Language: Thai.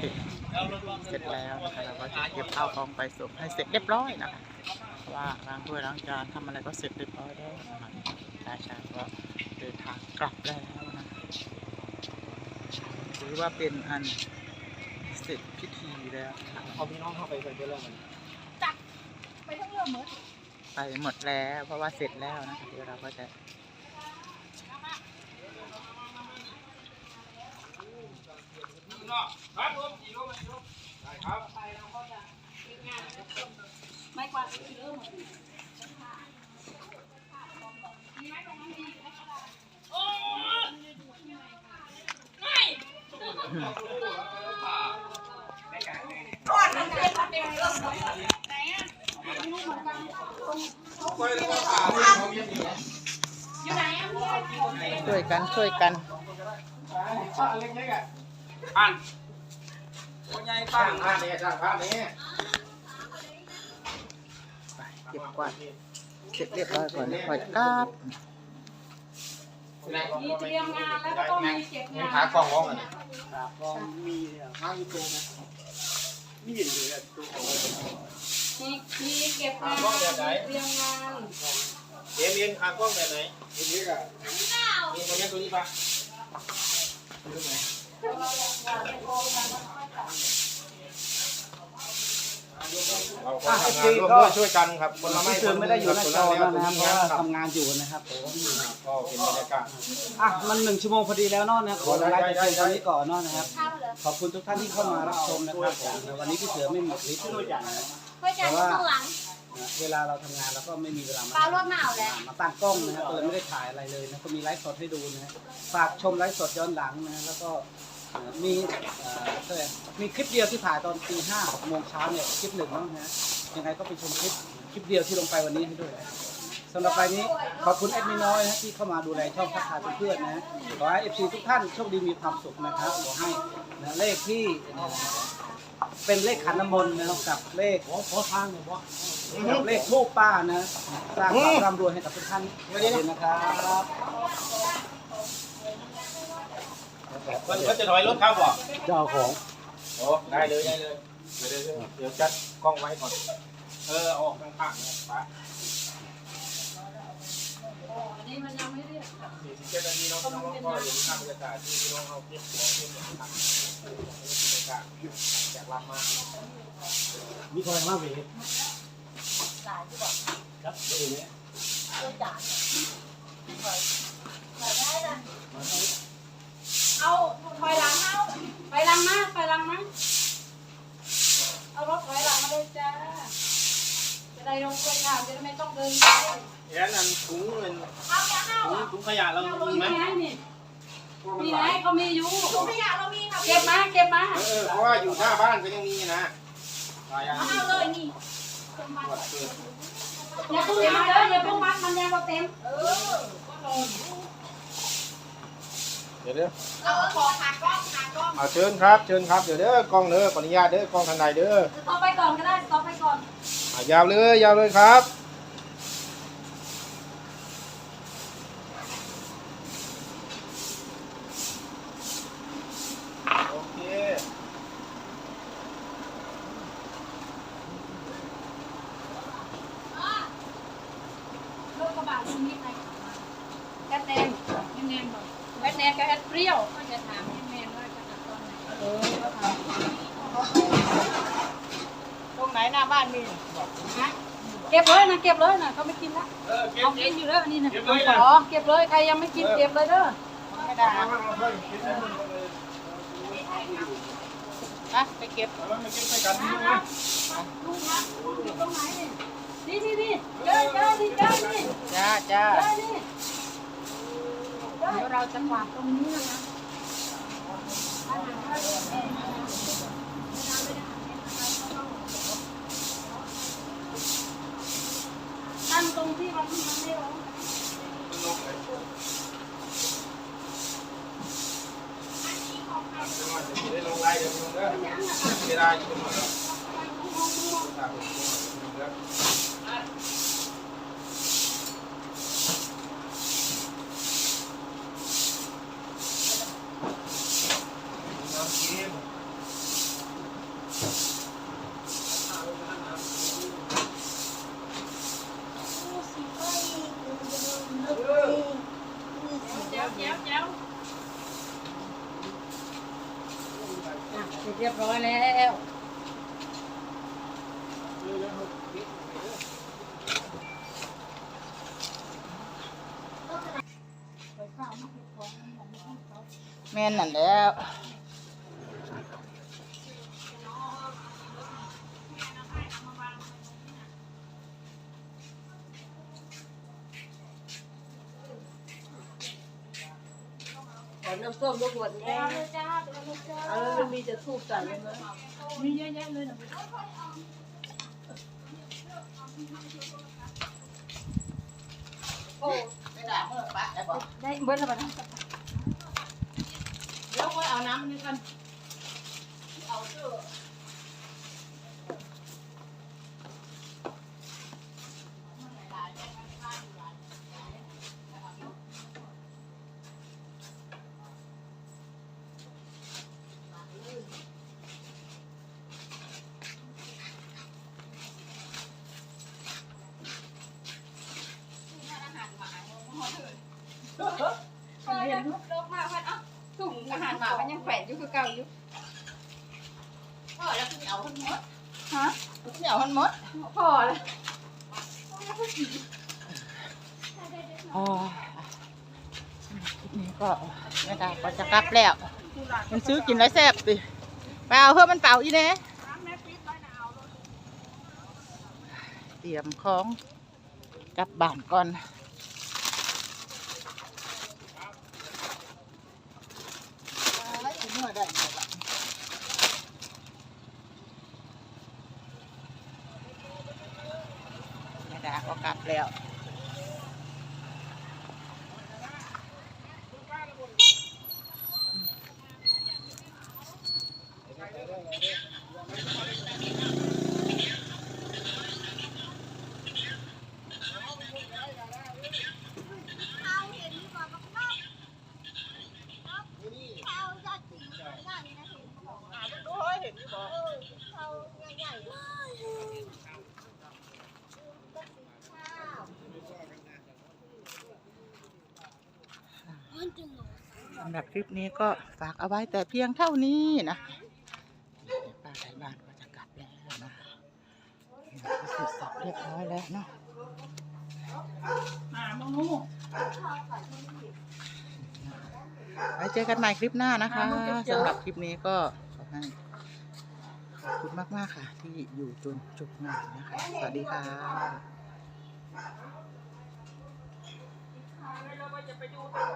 เสร็จเสร็จแล้วนะคะเราก็จะเก็บข้าวของไปส่งให้เสร็จเรียบร้อยนะคะเพราะว่าล้างถ้วยล้างจานทำอะไรก็เสร็จเรียบร้อยแล้วนะคะชายชายก็เดินทางกลับแล้วนะคะถือว่าเป็นอันเสร็จพิธีแล้วนะคะเอาพี่น้องเข้าไปไปเรื่องมันไปทั้งเรือหมดไปหมดแล้วเพราะว่าเสร็จแล้วนะคะเดี๋ยวเราก็จะ ไม่กว่าเรือหมดช่วยกันช่วยกันป้าเล็กๆอะอ่านคน ใหญ่ป้าอ่านเนี่ยจ้างป้าเนี่ยไปเก็บกวาดเสร็จเรียบร้อยก่อนแล้วค่อยกลับมีเตรียมงานแล้วก็ต้องมีเก็บงานขากล้องร้องอะครับก็มีเนี่ยข้างอยู่ตรงนะมีอยู่เลยอะตัวของมีมีเก็บงานมีเตรียมงานเอ็มเอ็มขากล้องแบบไหนเอ็มเอ็มอะมีคนนี้ตัวนี้ปะ เราก็ทำงานร่วมด้วยช่วยกันครับคนละไม้ที่คเชินญละไม่ได้อยู่หน้าจอแล้วนะครับเพราะว่าทำงานอยู่นะครับก็เป็นบรรยากาศ อะมันหนึ่งชั่วโมงพอดีแล้วเนาะนะขอไลฟ์ได้เป็นได้ตอนนี้ก่อนเนาะนะครับ ขอบคุณทุกท่านที่เข้ามารับชมนะครับผมวันนี้พี่เสือไม่มีคลิปนะเพื่อจะข้างหลังเวลาเราทำงานเราก็ไม่มีเวลามาปลารวดหนาวแล้ว มาตั้งกล้องนะครับก็เลยไม่ได้ถ่ายอะไรเลยนะก็มีไลฟ์สดให้ดูนะฮะฝากชมไลฟ์สดย้อนหลังนะแล้วก็เอ่อ มีอ่อก็เลยมีคลิปเดียวที่ถ่ายตอนตีห้าโมงเช้าเนี่ยคลิปหนึ่งเนาะนะฮะยังไงก็ไปชมคลิปคลิปเดียวที่ลงไปวันนี้ให้ด้วยสำหรับไปนี้ขอบคุณแอดมินน้อยนะที่เข้ามาดูแลช่องทักทายเพื่อนๆนะขอให้เอฟซีทุกท่านโชคดีมีความสุขนะครับขอให้นะเลขที่เป็นเลขขันน้ำมนต์นะครับกับเลขขอทางหน่อยกับเลขทูปป้านะสร้างความร่ำรวยให้กับทุกท่านขอบคุณนะครับ มันก็จะถอยรถเข้าบ่เจ้าของโอ้ได้เลยได้เลยเดี๋ยวเดี๋ยวเดี๋ยวจัดกล้องไว้ก่อนเออเอาออกข้างๆเนี่ยไปอันนี้มันยังไม่เรียกสี่สิบเจ็ดนาทีน้องน้องก็เห็นภาพบรรยากาศที่พี่น้องเอาเก็บของที่มันทำบรรยากาศจากลำมามีคนมาเวทครับเองเนี่ย เอาถอยหลังเอาไปหลังมาไปหลังมาเอารถถอยหลังมาเลยจ้า จะได้ลงตัวข่าวจะได้ไม่ต้องเดินไปแอนอันถุงเงินถุงถุงขยะเราเอารถมีไหมมีไหมนี่พวกมันมีไหไหลมก็มีอยู่ ถุงขยะเรามีค่ะเก็บมาเก็บมาเออเพราะว่าอยู่หน้าบ้านก็ยังมีนะหลายอันเอาเลยนี่อย่าเพิ่งมัดเด้ออย่าเพิ่งมัดมันยังบ่เต็ม เดี๋ยวเด้อเราขอขากล้องขากล้องเอาเชิญครับ เชิญครับเดี๋ยวเด้อกล้องเด้อขออนุญาตเด้อกล้องทันใดเด้อต่อไปก่อนก็ได้ต่อไปก่อนอะยาวเลยยาวเลยครับโอเครถกระบะตรงนี้ใครขับมาแอดแนนแอดแนนบอก แอดแนนกับแอดเปรี้ยวก็จะถามแอดแนนว่าจะขับตอนไหนเออก็ถามตรงไหนหน้าบ้านมีฮะเก็บเลยนะเก็บเลยนะเขาไม่กินละเออเก็บเอาเก็กิบนอยู่แล้วอันนี้นะเก็บเลยนะอ๋อเก็บเลยใครยังไม่กินเก็บเลยเด้อไม่ได้มามามาเพิ่มเก็บเลยนะไปเก็บเออมาเก็บไปกันนี่นะลุงครับอยู่ตรงไหนนี่นี่นี่นี่เจอเจอนี่เจอนี่จ้าจ้าเจอนี่ เดี๋ยวเราจะกวาดตรงนี้นะคะตั้งตรงที่มันมันไม่ร้องจะได้ลงไลน์เดี๋ยวลงเด้อเวลาอยู่ตรงไหน น้ำกิน เรียบร้อยแล้วแม่นนั่นแล้ว อน้ำส้มลูกหมดแล้วจ้าเออมันมีจะทูบจันเลยนะมีเยอะแยะเลยนะโอ้ได้เบิร์ดแล้วปะนะเดี๋ยวค่อยเอาน้ำนี่กันเอาเห็นลบมาพันอะถุงอาหารหมามันยังแขวนอยู่คือเก่าอยู่พ่อแล้วคุณเอาทั้งหมดฮะคุณเอาทั้งหมดพอแล้วอ๋อคลิปนี้ก็แม่ดาก็จะกลับแล้ว มันซื้อกินแล้วแซ่บสิไปเอาเพื่อมันเป่าอีเน่เตรียมของกลับบ้านก่อน แม่ดา ก็กลับแล้ว สำหรับคลิปนี้ก็ฝากเอาไว้แต่เพียงเท่านี้นะป้าไทยบ้านก็จะกลับแล้วนะเสร็จสับเรียบร้อยแล้วเนาะมาโมโมไว้เจอกันใหม่คลิปหน้านะคะสำหรับคลิปนี้ก็ขอให้ขอบคุณมาก ๆ ค่ะ ที่อยู่จนจบงานนะคะ สวัสดีค่ะ